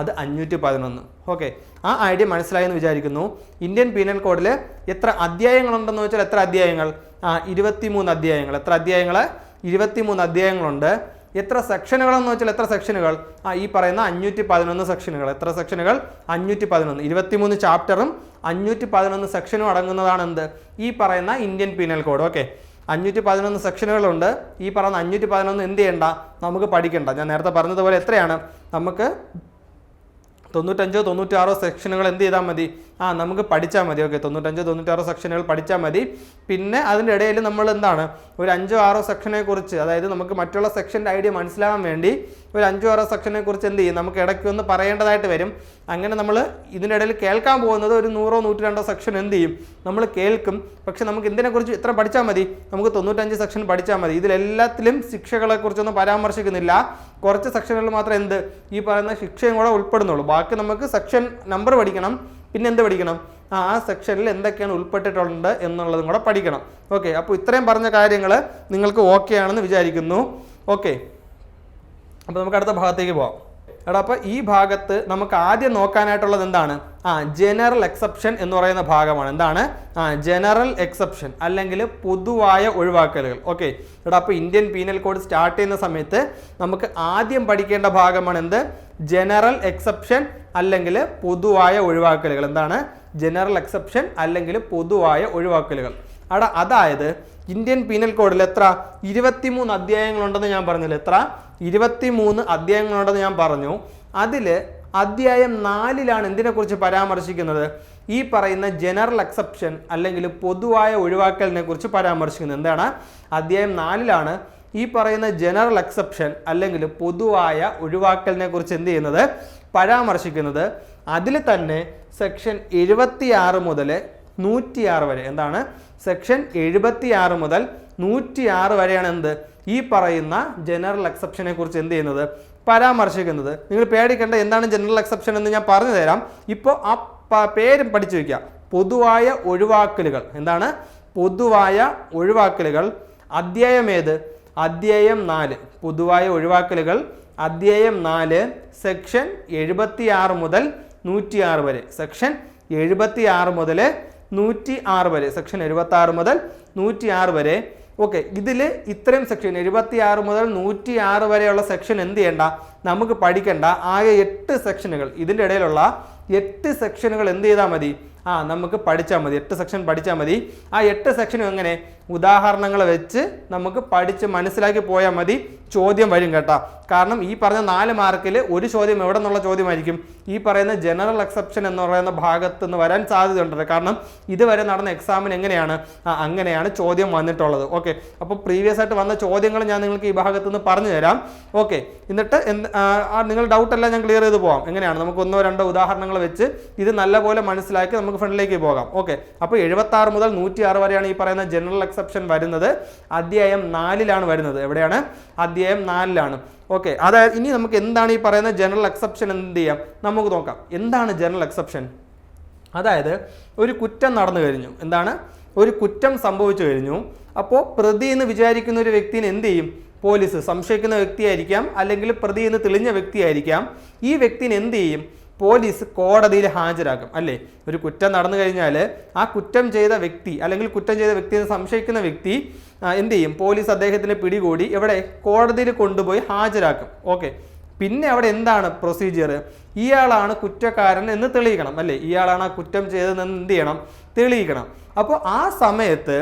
അത് അഞ്ഞൂറ്റി പതിനൊന്ന് ഓക്കെ. ആ ഐഡിയ മനസ്സിലായെന്ന് വിചാരിക്കുന്നു. ഇന്ത്യൻ പീനൽ കോഡിൽ എത്ര അധ്യായങ്ങളുണ്ടെന്ന് വെച്ചാൽ എത്ര അധ്യായങ്ങൾ? ആ ഇരുപത്തിമൂന്ന് അധ്യായങ്ങൾ. എത്ര അധ്യായങ്ങൾ ഇരുപത്തിമൂന്ന് അധ്യായങ്ങളുണ്ട്. എത്ര സെക്ഷനുകളെന്ന് വെച്ചാൽ എത്ര സെക്ഷനുകൾ? ആ ഈ പറയുന്ന അഞ്ഞൂറ്റി പതിനൊന്ന് സെക്ഷനുകൾ. എത്ര സെക്ഷനുകൾ? അഞ്ഞൂറ്റി പതിനൊന്ന് ഇരുപത്തിമൂന്ന് ചാപ്റ്ററും അഞ്ഞൂറ്റി പതിനൊന്ന് സെക്ഷനും അടങ്ങുന്നതാണ് എന്ത്? ഈ പറയുന്ന ഇന്ത്യൻ പീനൽ കോഡ്. ഓക്കെ. അഞ്ഞൂറ്റി പതിനൊന്ന് സെക്ഷനുകളുണ്ട്. ഈ പറയുന്ന അഞ്ഞൂറ്റി പതിനൊന്ന് എന്ത് ചെയ്യണ്ട? നമുക്ക് പഠിക്കണ്ട. ഞാൻ നേരത്തെ പറഞ്ഞതുപോലെ എത്രയാണ്? നമുക്ക് തൊണ്ണൂറ്റഞ്ചോ തൊണ്ണൂറ്റാറോ സെക്ഷനുകൾ എന്ത് ചെയ്താൽ മതി? ആ നമുക്ക് പഠിച്ചാൽ മതി. ഓക്കെ തൊണ്ണൂറ്റഞ്ചോ തൊണ്ണൂറ്റാറോ സെക്ഷനുകൾ പഠിച്ചാൽ മതി. പിന്നെ അതിന്റെ ഇടയിൽ നമ്മൾ എന്താണ്? ഒരു അഞ്ചോ ആറോ സെക്ഷനെ കുറിച്ച് അതായത് നമുക്ക് മറ്റുള്ള സെക്ഷന്റെ ഐഡിയ മനസ്സിലാവാൻ വേണ്ടി ഒരു അഞ്ചോ ആറോ സെക്ഷനെ കുറിച്ച് എന്ത് ചെയ്യും? നമുക്ക് ഇടയ്ക്ക് ഒന്ന് പറയേണ്ടതായിട്ട് വരും. അങ്ങനെ നമ്മൾ ഇതിന്റെ ഇടയിൽ കേൾക്കാൻ പോകുന്നത് ഒരു നൂറോ നൂറ്റി രണ്ടോ സെക്ഷൻ എന്ത് ചെയ്യും? നമ്മൾ കേൾക്കും. പക്ഷെ നമുക്ക് ഇതിനെക്കുറിച്ച് ഇത്ര പഠിച്ചാൽ മതി? നമുക്ക് തൊണ്ണൂറ്റഞ്ച് സെക്ഷൻ പഠിച്ചാൽ മതി. ഇതിലെല്ലാത്തിലും ശിക്ഷകളെ കുറിച്ചൊന്നും പരാമർശിക്കുന്നില്ല. കുറച്ച് സെക്ഷനുകൾ മാത്രം എന്ത്? ഈ പറയുന്ന ശിക്ഷയും കൂടെ ഉൾപ്പെടുന്നുള്ളൂ. ബാക്കി നമുക്ക് സെക്ഷൻ നമ്പർ പഠിക്കണം. പിന്നെ എന്ത് പഠിക്കണം? ആ സെക്ഷനിൽ എന്തൊക്കെയാണ് ഉൾപ്പെട്ടിട്ടുണ്ട് എന്നുള്ളതും കൂടെ പഠിക്കണം. ഓക്കെ അപ്പോൾ ഇത്രയും പറഞ്ഞ കാര്യങ്ങൾ നിങ്ങൾക്ക് ഓക്കെ ആണെന്ന് വിചാരിക്കുന്നു. ഓക്കെ അപ്പോൾ നമുക്ക് അടുത്ത ഭാഗത്തേക്ക് പോവാം. എടാ അപ്പോൾ ഈ ഭാഗത്ത് നമുക്ക് ആദ്യം നോക്കാനായിട്ടുള്ളത് എന്താണ്? ആ ജനറൽ എക്സെപ്ഷൻ എന്ന് പറയുന്ന ഭാഗമാണ്. എന്താണ്? ആ ജനറൽ എക്സെപ്ഷൻ അല്ലെങ്കിൽ പൊതുവായ ഒഴിവാക്കലുകൾ. ഓക്കെ. എടാ അപ്പോൾ ഇന്ത്യൻ പീനൽ കോഡ് സ്റ്റാർട്ട് ചെയ്യുന്ന സമയത്ത് നമുക്ക് ആദ്യം പഠിക്കേണ്ട ഭാഗമാണ് എന്ത്? ജനറൽ എക്സെപ്ഷൻ അല്ലെങ്കിൽ പൊതുവായ ഒഴിവാക്കലുകൾ. എന്താണ്? ജനറൽ എക്സെപ്ഷൻ അല്ലെങ്കിൽ പൊതുവായ ഒഴിവാക്കലുകൾ. അവിടെ അതായത് ഇന്ത്യൻ പീനൽ കോഡിൽ എത്ര? ഇരുപത്തിമൂന്ന് അധ്യായങ്ങളുണ്ടെന്ന് ഞാൻ പറഞ്ഞില്ല? എത്ര? ഇരുപത്തിമൂന്ന് അധ്യായങ്ങളുണ്ടെന്ന് ഞാൻ പറഞ്ഞു. അതിൽ അധ്യായം നാലിലാണ് എന്തിനെക്കുറിച്ച് പരാമർശിക്കുന്നത്? ഈ പറയുന്ന ജനറൽ അക്സെപ്ഷൻ അല്ലെങ്കിൽ പൊതുവായ ഒഴിവാക്കലിനെ കുറിച്ച് പരാമർശിക്കുന്നത് എന്താണ്? അധ്യായം നാലിലാണ് ഈ പറയുന്ന ജനറൽ അക്സെപ്ഷൻ അല്ലെങ്കിൽ പൊതുവായ ഒഴിവാക്കലിനെ കുറിച്ച് എന്ത് ചെയ്യുന്നത്? പരാമർശിക്കുന്നത്. അതിൽ തന്നെ സെക്ഷൻ എഴുപത്തിയാറ് മുതൽ നൂറ്റിയാറ് വരെ. എന്താണ്? സെക്ഷൻ എഴുപത്തിയാറ് മുതൽ നൂറ്റിയാറ് വരെയാണ് എന്ത്? ഈ പറയുന്ന ജനറൽ എക്സെപ്ഷനെ കുറിച്ച് എന്ത് ചെയ്യുന്നത്? പരാമർശിക്കുന്നത്. നിങ്ങൾ പേടിക്കേണ്ട എന്താണ് ജനറൽ എക്സെപ്ഷൻ എന്ന് ഞാൻ പറഞ്ഞു തരാം. ഇപ്പോൾ ആ പേരും പഠിച്ചു വയ്ക്കുക പൊതുവായ ഒഴിവാക്കലുകൾ. എന്താണ്? പൊതുവായ ഒഴിവാക്കലുകൾ. അധ്യായം ഏത്? അധ്യായം നാല്. പൊതുവായ ഒഴിവാക്കലുകൾ. അധ്യായം നാല് സെക്ഷൻ എഴുപത്തിയാറ് മുതൽ നൂറ്റിയാറ് വരെ. സെക്ഷൻ എഴുപത്തിയാറ് മുതൽ നൂറ്റി ആറ് വരെ സെക്ഷൻ എഴുപത്തി ആറ് മുതൽ നൂറ്റി ആറ് വരെ. ഓക്കെ ഇതിൽ ഇത്രയും സെക്ഷൻ എഴുപത്തി ആറ് മുതൽ നൂറ്റി ആറ് വരെയുള്ള സെക്ഷൻ എന്ത് ചെയ്യണ്ട? നമുക്ക് പഠിക്കേണ്ട. ആകെ എട്ട് സെക്ഷനുകൾ ഇതിന്റെ ഇടയിലുള്ള എട്ട് സെക്ഷനുകൾ എന്ത് ചെയ്താൽ മതി? ആ നമുക്ക് പഠിച്ചാൽ മതി. എട്ട് സെക്ഷൻ പഠിച്ചാൽ മതി. ആ എട്ട് സെക്ഷനും എങ്ങനെ? ഉദാഹരണങ്ങൾ വെച്ച് നമുക്ക് പഠിച്ച് മനസ്സിലാക്കി പോയാൽ മതി. ചോദ്യം വരും കേട്ടോ. കാരണം ഈ പറഞ്ഞ നാല് മാർക്കിൽ ഒരു ചോദ്യം എവിടെ നിന്നുള്ള ചോദ്യമായിരിക്കും? ഈ പറയുന്ന ജനറൽ എക്സെപ്ഷൻ എന്ന് പറയുന്ന ഭാഗത്ത് നിന്ന് വരാൻ സാധ്യതയുണ്ട് കാരണം ഇതുവരെ നടന്ന എക്സാമിന് എങ്ങനെയാണ്? അങ്ങനെയാണ് ചോദ്യം വന്നിട്ടുള്ളത്. ഓക്കെ. അപ്പോൾ പ്രീവിയസ് ആയിട്ട് വന്ന ചോദ്യങ്ങൾ ഞാൻ നിങ്ങൾക്ക് ഈ ഭാഗത്ത് നിന്ന് പറഞ്ഞു തരാം. ഓക്കെ. എന്നിട്ട് നിങ്ങൾ ഡൗട്ട് എല്ലാം ഞാൻ ക്ലിയർ ചെയ്ത് പോകാം എങ്ങനെയാണ്? നമുക്ക് ഒന്നോ രണ്ടോ ഉദാഹരണങ്ങൾ വെച്ച് ഇത് നല്ലപോലെ മനസ്സിലാക്കി നമുക്ക് ഫ്രണ്ടിലേക്ക് പോകാം. ഓക്കെ. അപ്പോൾ എഴുപത്താറ് മുതൽ നൂറ്റി വരെയാണ് ഈ പറയുന്ന ജനറൽ വരുന്നത് അധ്യായം നാലിലാണ് വരുന്നത്. എവിടെയാണ്? അധ്യായം നാലിലാണ്. ഓക്കെ അതായത് ഇനി നമുക്ക് എന്താണ് ഈ പറയുന്ന ജനറൽ എക്സെപ്ഷൻ എന്ത് ചെയ്യാം? നമുക്ക് നോക്കാം. എന്താണ് ജനറൽ എക്സെപ്ഷൻ അതായത് ഒരു കുറ്റം നടന്നു കഴിഞ്ഞു. എന്താണ്? ഒരു കുറ്റം സംഭവിച്ചു കഴിഞ്ഞു. അപ്പോൾ പ്രതി എന്ന് വിചാരിക്കുന്ന ഒരു വ്യക്തിനെ എന്ത് ചെയ്യും? പോലീസ് സംശയിക്കുന്ന വ്യക്തിയായിരിക്കാം അല്ലെങ്കിൽ പ്രതി എന്ന് തെളിഞ്ഞ വ്യക്തിയായിരിക്കാം. ഈ വ്യക്തിനെ എന്ത് ചെയ്യും? പോലീസ് കോടതിയിൽ ഹാജരാക്കും അല്ലേ? ഒരു കുറ്റം നടന്നു കഴിഞ്ഞാൽ ആ കുറ്റം ചെയ്ത വ്യക്തി അല്ലെങ്കിൽ കുറ്റം ചെയ്ത വ്യക്തിയെ സംശയിക്കുന്ന വ്യക്തി എന്ത് ചെയ്യും? പോലീസ് അദ്ദേഹത്തിനെ പിടികൂടി എവിടെ കോടതിയിൽ കൊണ്ടുപോയി ഹാജരാക്കും. ഓക്കെ. പിന്നെ അവിടെ എന്താണ് പ്രൊസീജിയർ ഇയാളാണ് കുറ്റക്കാരൻ എന്ന് തെളിയിക്കണം. അല്ലേ? ഇയാളാണ് ആ കുറ്റം ചെയ്തതെന്ന് എന്ത് ചെയ്യണം? തെളിയിക്കണം. അപ്പോൾ ആ സമയത്ത്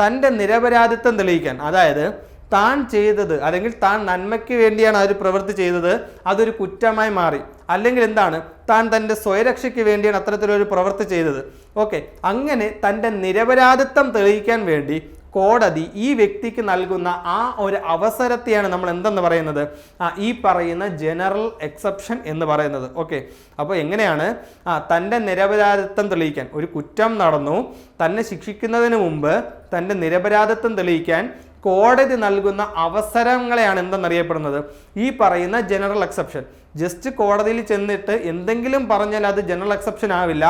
തന്റെ നിരപരാധിത്വം തെളിയിക്കാൻ അതായത് താൻ ചെയ്തത് അല്ലെങ്കിൽ താൻ നന്മയ്ക്ക് വേണ്ടിയാണ് ആ പ്രവൃത്തി ചെയ്തത് അതൊരു കുറ്റമായി മാറി. അല്ലെങ്കിൽ എന്താണ്? താൻ തന്റെ സ്വയരക്ഷയ്ക്ക് വേണ്ടിയാണ് അത്തരത്തിലൊരു പ്രവൃത്തി ചെയ്തത്. ഓക്കെ. അങ്ങനെ തന്റെ നിരപരാധിത്വം തെളിയിക്കാൻ വേണ്ടി കോടതി ഈ വ്യക്തിക്ക് നൽകുന്ന ആ ഒരു അവസരത്തെയാണ് നമ്മൾ എന്തെന്ന് പറയുന്നത്? ആ ഈ പറയുന്ന ജനറൽ എക്സെപ്ഷൻ എന്ന് പറയുന്നത്. ഓക്കെ. അപ്പോൾ എങ്ങനെയാണ്? ആ തന്റെ നിരപരാധിത്വം തെളിയിക്കാൻ. ഒരു കുറ്റം നടന്നു. തന്നെ ശിക്ഷിക്കുന്നതിന് മുമ്പ് തന്റെ നിരപരാധിത്വം തെളിയിക്കാൻ കോടതി നൽകുന്ന അവസരങ്ങളെയാണ് എന്തെന്നറിയപ്പെടുന്നത്? ഈ പറയുന്ന ജനറൽ എക്സെപ്ഷൻ ജസ്റ്റ് കോടതിയിൽ ചെന്നിട്ട് എന്തെങ്കിലും പറഞ്ഞാൽ അത് ജനറൽ എക്സെപ്ഷൻ ആവില്ല.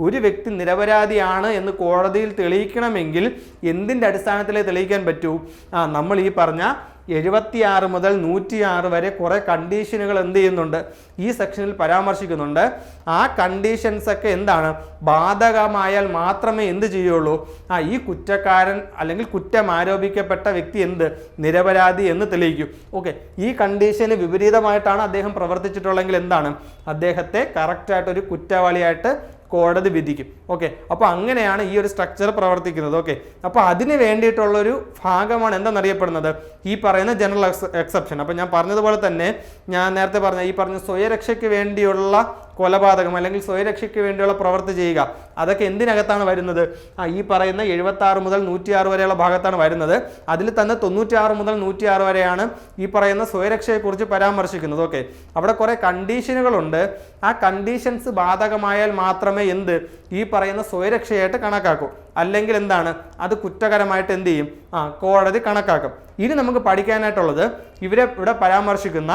ഒരു വ്യക്തി നിരപരാധിയാണ് എന്ന് കോടതിയിൽ തെളിയിക്കണമെങ്കിൽ എന്തിന്റെ അടിസ്ഥാനത്തിലേ തെളിയിക്കാൻ പറ്റൂ? ആ നമ്മൾ ഈ പറഞ്ഞ എഴുപത്തിയാറ് മുതൽ നൂറ്റിയാറ് വരെ കുറേ കണ്ടീഷനുകൾ എന്ത് ചെയ്യുന്നുണ്ട്? ഈ സെക്ഷനിൽ പരാമർശിക്കുന്നുണ്ട്. ആ കണ്ടീഷൻസ് ഒക്കെ എന്താണ്? ബാധകമായാൽ മാത്രമേ എന്ത് ചെയ്യുള്ളൂ? ആ ഈ കുറ്റക്കാരൻ അല്ലെങ്കിൽ കുറ്റം ആരോപിക്കപ്പെട്ട വ്യക്തി എന്ത്? നിരപരാധി എന്ന് തെളിയിക്കും. ഓക്കെ. ഈ കണ്ടീഷന് വിപരീതമായിട്ടാണ് അദ്ദേഹം പ്രവർത്തിച്ചിട്ടുള്ളെങ്കിൽ എന്താണ്? അദ്ദേഹത്തെ കറക്റ്റായിട്ട് ഒരു കുറ്റവാളിയായിട്ട് കോടതി വിധിക്കും. ഓക്കെ അപ്പോൾ അങ്ങനെയാണ് ഈ ഒരു സ്ട്രക്ചർ പ്രവർത്തിക്കുന്നത്. ഓക്കെ അപ്പോൾ അതിന് വേണ്ടിയിട്ടുള്ളൊരു ഭാഗമാണ് എന്താണെന്നറിയപ്പെടുന്നത് ഈ പറയുന്ന ജനറൽ എക്സെപ്ഷൻ അപ്പോൾ ഞാൻ പറഞ്ഞതുപോലെ തന്നെ ഞാൻ നേരത്തെ പറഞ്ഞ ഈ പറഞ്ഞ സ്വയരക്ഷയ്ക്ക് വേണ്ടിയുള്ള കൊലപാതകം അല്ലെങ്കിൽ സ്വയരക്ഷയ്ക്ക് വേണ്ടിയുള്ള പ്രവൃത്തി ചെയ്യുക. അതൊക്കെ എന്തിനകത്താണ് വരുന്നത്? ആ ഈ പറയുന്ന എഴുപത്തി മുതൽ നൂറ്റിയാറ് വരെയുള്ള ഭാഗത്താണ് വരുന്നത്. അതിൽ തന്നെ തൊണ്ണൂറ്റിയാറ് മുതൽ നൂറ്റിയാറ് വരെയാണ് ഈ പറയുന്ന സ്വയരക്ഷയെക്കുറിച്ച് പരാമർശിക്കുന്നത്. ഓക്കെ. അവിടെ കുറേ കണ്ടീഷനുകളുണ്ട്. ആ കണ്ടീഷൻസ് ബാധകമായാൽ മാത്രമേ എന്ത്? ഈ പറയുന്ന സ്വയരക്ഷയായിട്ട് കണക്കാക്കൂ. അല്ലെങ്കിൽ എന്താണ്? അത് കുറ്റകരമായിട്ട് എന്ത് ചെയ്യും? ആ കോടതി കണക്കാക്കും. ഇനി നമുക്ക് പഠിക്കാനായിട്ടുള്ളത് ഇവരെ ഇവിടെ പരാമർശിക്കുന്ന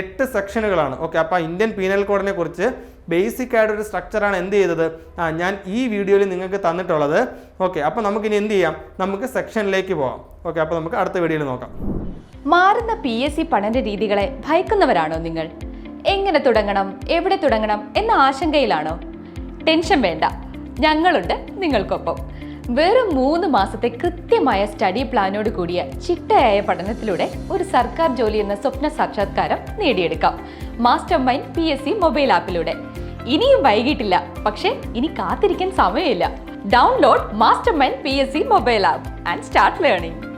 എട്ട് സെക്ഷനുകളാണ്. ഓക്കെ അപ്പോൾ ഇന്ത്യൻ പീനൽ കോഡിനെ കുറിച്ച് ബേസിക് ആയിട്ടൊരു സ്ട്രക്ചറാണ് എന്ത് ചെയ്തത്? ആ ഞാൻ ഈ വീഡിയോയിൽ നിങ്ങൾക്ക് തന്നിട്ടുള്ളത്. ഓക്കെ അപ്പോൾ നമുക്കിനി എന്ത് ചെയ്യാം? നമുക്ക് സെക്ഷനിലേക്ക് പോകാം ഓക്കെ അപ്പോൾ നമുക്ക് അടുത്ത വീഡിയോയിൽ നോക്കാം. മാറുന്ന പി എസ് സി പഠന രീതികളെ ഭയക്കുന്നവരാണോ നിങ്ങൾ? എങ്ങനെ തുടങ്ങണം? എവിടെ തുടങ്ങണം? എന്ന ആശങ്കയിലാണോ? ടെൻഷൻ വേണ്ട. ഞങ്ങളുണ്ട് നിങ്ങൾക്കൊപ്പം. വെറും മൂന്ന് മാസത്തെ കൃത്യമായ സ്റ്റഡി പ്ലാനോട് കൂടിയ ചിട്ടയായ പഠനത്തിലൂടെ ഒരു സർക്കാർ ജോലി എന്ന സ്വപ്ന സാക്ഷാത്കാരം നേടിയെടുക്കാം. Master mind P S C mobile ആപ്പിലൂടെ ഇനിയും വൈകിട്ടില്ല പക്ഷേ ഇനി കാത്തിരിക്കാൻ സമയമില്ല. Download master mind P S C mobile app and start learning